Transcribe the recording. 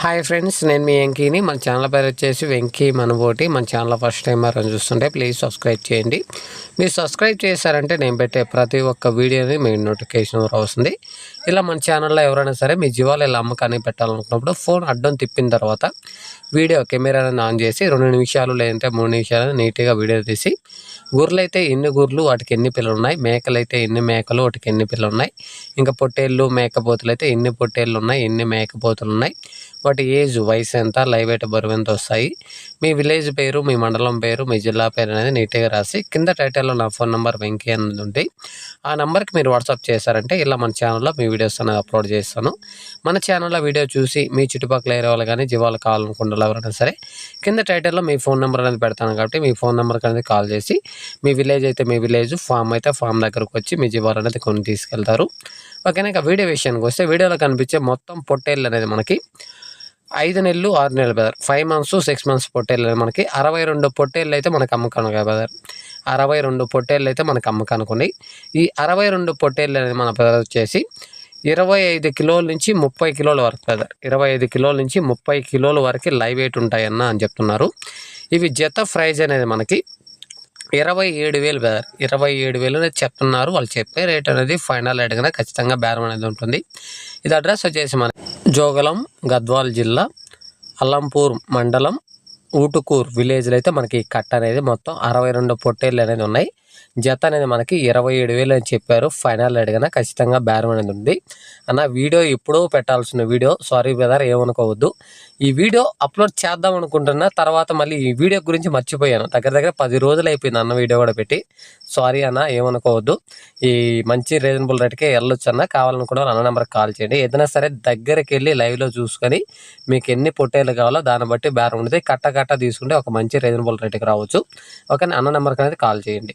Hi friends నేను మీ వెంకీని. మన channel పేరు వచ్చేసి వెంకీ మనబోటి. మన ఛానల్ ఫస్ట్ టైం అని చూస్తుంటే ప్లీజ్ సబ్స్క్రైబ్ చేయండి. మీరు సబ్స్క్రైబ్ చేశారంటే నేను పెట్టే ప్రతి ఒక్క వీడియోని మీ నోటిఫికేషన్ వస్తుంది. ఇలా మన ఛానల్లో ఎవరైనా సరే మీ జీవాలు ఇలా అమ్మకాన్ని పెట్టాలనుకున్నప్పుడు ఫోన్ అడ్డం తిప్పిన తర్వాత వీడియో కెమెరాని ఆన్ చేసి రెండు నిమిషాలు లేదంటే మూడు నిమిషాలు నీట్గా వీడియో తీసి గుర్రెలు అయితే ఎన్ని గుర్రెలు వాటికి ఎన్ని పిల్లలు ఉన్నాయి మేకలు అయితే ఎన్ని మేకలు వాటికి ఎన్ని పిల్లలు ఉన్నాయి ఇంకా పొట్టేళ్ళు మేకపోతులు అయితే ఎన్ని పొట్టేళ్ళు ఉన్నాయి ఎన్ని మేకపోతులు ఉన్నాయి వాటి ఏజ్ వయసు ఎంత లైవ్ ఎయిట్ బరువు ఎంత వస్తాయి? మీ విలేజ్ పేరు మీ మండలం పేరు మీ జిల్లా పేరు అనేది నీట్గా రాసి కింద టైటిల్లో నా ఫోన్ నెంబర్ వెంకీ అనేది ఉంది. ఆ నెంబర్కి మీరు వాట్సాప్ చేశారంటే ఇలా మన ఛానల్లో మీ వీడియోస్ అనేది అప్లోడ్ చేస్తాను. మన ఛానల్లో వీడియో చూసి మీ చుట్టుపక్కల ఏరే వాళ్ళు కానీ జీవాలు కావాలనుకుంటున్నారు ఎవరైనా సరే కింద టైటిల్లో మీ ఫోన్ నెంబర్ అనేది పెడతాను కాబట్టి మీ ఫోన్ నెంబర్కి అనేది కాల్ చేసి మీ విలేజ్ అయితే మీ విలేజ్ ఫామ్ అయితే ఫామ్ దగ్గరకు వచ్చి మీ జీవాలు అనేది కొన్ని తీసుకెళ్తారు. ఓకేనా ఇక వీడియో విషయానికి వస్తే వీడియోలో కనిపించే మొత్తం పొట్టేళ్ళు అనేది మనకి ఐదు నెలలు ఆరు నెలలు whether five months six months పొట్టేళ్ళు మనకి అరవై రెండు పొట్టేళ్ళు అయితే మనకు అమ్మకానికి బెదర్ అరవై రెండు పొట్టేళ్ళు అయితే మనకు అమ్మకానికి ఉన్నాయి ఈ అరవై రెండు పొట్టేళ్ళు అనేది మన బెదర్ వచ్చేసి ఇరవై ఐదు కిలోల నుంచి ముప్పై కిలోల వరకు బెదర్ ఇరవై ఐదు కిలోల నుంచి ముప్పై కిలోల వరకు లైవ్ వెయిట్ ఉంటాయన్న అని చెప్తున్నారు. ఇవి జత ప్రైజ్ అనేది మనకి ఇరవై ఏడు వేలు బెదర్ ఇరవై ఏడు వేలు అనేది చెప్తున్నారు. వాళ్ళు చెప్పే రేట్ అనేది ఫైనల్ రేట్ ఖచ్చితంగా బేరం అనేది ఉంటుంది. ఇది అడ్రస్ వచ్చేసి మన జోగలం గద్వాల్ జిల్లా అల్లంపూర్ మండలం ఊటుకూర్ విలేజ్లో అయితే మనకి కట్ట అనేది మొత్తం అరవై రెండు పొట్టేళ్ళు అనేది ఉన్నాయి. జత అనేది మనకి ఇరవై ఏడు వేలు అని చెప్పారు. ఫైనల్ అడిగిన ఖచ్చితంగా బేరం అనేది ఉంది. అన్న వీడియో ఎప్పుడో పెట్టాల్సిన వీడియో సారీ బ్రదర్ ఏమనుకోవద్దు. ఈ వీడియో అప్లోడ్ చేద్దాం అనుకుంటున్నా తర్వాత మళ్ళీ ఈ వీడియో గురించి మర్చిపోయాను. దగ్గర దగ్గర పది రోజులు అయిపోయింది అన్న వీడియో కూడా పెట్టి. సారీ అన్న ఏమనుకోవద్దు. ఈ మంచి రీజనబుల్ రేట్కే వెళ్ళొచ్చు అన్న. కావాలనుకున్న అన్న నెంబర్కి కాల్ చేయండి. ఏదైనా సరే దగ్గరికి వెళ్ళి లైవ్లో చూసుకొని మీకు ఎన్ని పొట్టేలు కావాలో దాన్ని బట్టి బేరం ఉంటుంది కట్ట కట్ట తీసుకుంటే ఒక మంచి రీజనబుల్ రేట్కి రావచ్చు. ఓకే అన్న నెంబర్కి అనేది కాల్ చేయండి.